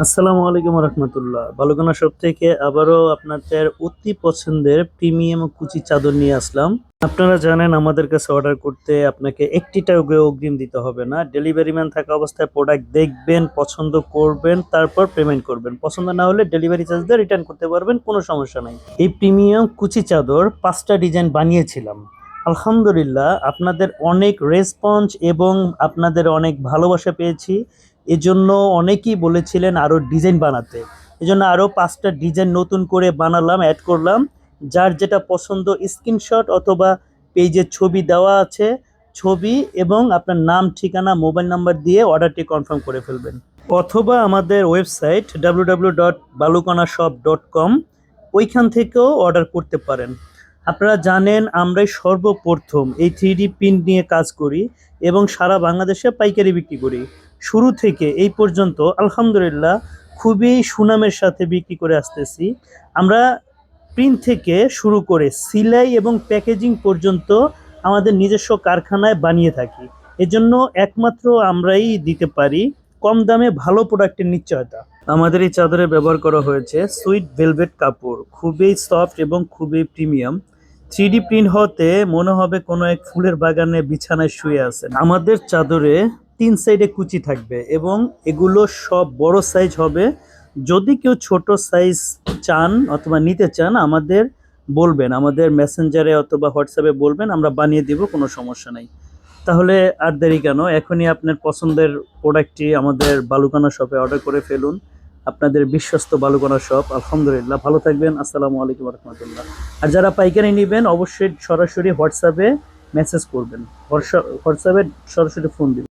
আসসালামু আলাইকুম রহমতুল্লাহ। বালুকানা শপ থেকে আবারও আপনাদের অতি পছন্দের প্রিমিয়াম কুচি চাদর নিয়ে আসলাম। আপনারা জানেন আমাদের কাছে অর্ডার করতে আপনাকে একটি টাকা অগ্রিম দিতে হবে না। ডেলিভারি ম্যান থাকা অবস্থায় প্রোডাক্ট দেখবেন, পছন্দ করবেন, তারপর পেমেন্ট করবেন। পছন্দ না হলে ডেলিভারি চার্জ দিয়ে রিটার্ন করতে পারবেন, কোনো সমস্যা নাই। এই প্রিমিয়াম কুচি চাদর পাঁচটা ডিজাইন বানিয়েছিলাম। আলহামদুলিল্লাহ, আপনাদের অনেক রেসপন্স এবং আপনাদের অনেক ভালোবাসা পেয়েছি। এজন্য অনেকেই বলেছিলেন আরও ডিজাইন বানাতে। এজন্য আরও পাঁচটা ডিজাইন নতুন করে বানালাম অ্যাড করলাম। যার যেটা পছন্দ স্ক্রিনশট অথবা পেজের ছবি দেওয়া আছে, ছবি এবং আপনার নাম, ঠিকানা মোবাইল নাম্বার দিয়ে অর্ডারটি কনফার্ম করে ফেলবেন। অথবা আমাদের website W dot dot com ওইখান থেকেও অর্ডার করতে পারেন। আপনারা জানেন আমরাই সর্বপ্রথম এই থ্রি ডি প্রিন্ট নিয়ে কাজ করি এবং সারা বাংলাদেশে পাইকারি বিক্রি করি। শুরু থেকে এই পর্যন্ত আলহামদুলিল্লাহ খুবই সুনামের সাথে বিক্রি করে আসতেছি। আমরা প্রিন্ট থেকে শুরু করে সিলাই এবং প্যাকেজিং পর্যন্ত আমাদের নিজস্ব কারখানায় বানিয়ে থাকি। এজন্য একমাত্র আমরাই দিতে পারি, কম দামে ভালো প্রোডাক্টের নিশ্চয়তা। আমাদের এই চাদরে ব্যবহার করা হয়েছে সুইট ভেলভেট কাপড়, খুবই সফট এবং খুবই প্রিমিয়াম থ্রি প্রিন্ট হতে মনে হবে কোনো এক ফুলের বাগানে বিছানায় শুয়ে আছেন। আমাদের চাদরে তিন সাইডে কুচি থাকবে এবং এগুলো সব বড় সাইজ হবে। যদি কেউ ছোট সাইজ চান অথবা নিতে চান, আমাদের বলবেন, আমাদের মেসেঞ্জারে অথবা হোয়াটসঅ্যাপে বলবেন, আমরা বানিয়ে দিব, কোনো সমস্যা নাই। তাহলে আর দেরি কেন? এখনই আপনার পছন্দের প্রোডাক্টটি আমাদের বালুকানা শপে অর্ডার করে ফেলুন। আপনাদের বিশ্বস্ত বালুকানা শপ আলহামদুলিল্লাহ। ভালো থাকবেন, আসসালামু আলাইকুম রহমতুল্লাহ। আর যারা পাইকারি নেবেন, অবশ্যই সরাসরি হোয়াটসঅ্যাপে মেসেজ করবেন। হোয়াটসঅ্যাপে সরাসরি ফোন দিবেন।